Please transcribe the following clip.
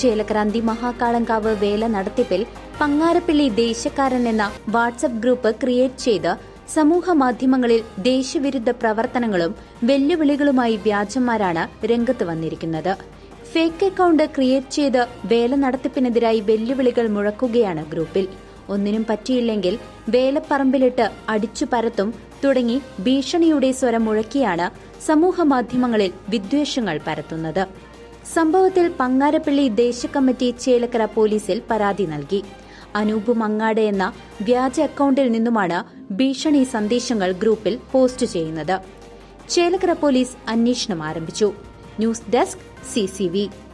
ചേലക്രാന്തി മഹാകാളങ്കാവ് വേല നടത്തിപ്പിൽ പങ്ങാരപ്പള്ളി ദേശക്കാരൻ എന്ന WhatsApp group create ചെയ്ത് സമൂഹ മാധ്യമങ്ങളിൽ ദേശവിരുദ്ധ പ്രവർത്തനങ്ങളും വെല്ലുവിളികളുമായി വ്യാജന്മാരാണ് രംഗത്ത് വന്നിരിക്കുന്നത്. ഫേക്ക് അക്കൗണ്ട് ക്രിയേറ്റ് ചെയ്ത് വേല നടത്തിപ്പിനെതിരായി വെല്ലുവിളികൾ മുഴക്കുകയാണ് ഗ്രൂപ്പിൽ. ഒന്നിനും പറ്റിയില്ലെങ്കിൽ വേലപ്പറമ്പിലിട്ട് അടിച്ചു പരത്തും തുടങ്ങി ഭീഷണിയുടെ സ്വരം മുഴക്കിയാണ് സമൂഹ മാധ്യമങ്ങളിൽ വിദ്വേഷങ്ങൾ പരത്തുന്നത്. സംഭവത്തിൽ പങ്ങാരപ്പള്ളി ദേശകമ്മിറ്റി ചേലക്കര പോലീസിൽ പരാതി നൽകി. അനൂപ് മങ്ങാട് എന്ന വ്യാജ അക്കൗണ്ടിൽ നിന്നുമാണ് ഭീഷണി സന്ദേശങ്ങൾ ഗ്രൂപ്പിൽ പോസ്റ്റ് ചെയ്യുന്നത്. ചേലക്കര പോലീസ് അന്വേഷണം ആരംഭിച്ചു. News desk C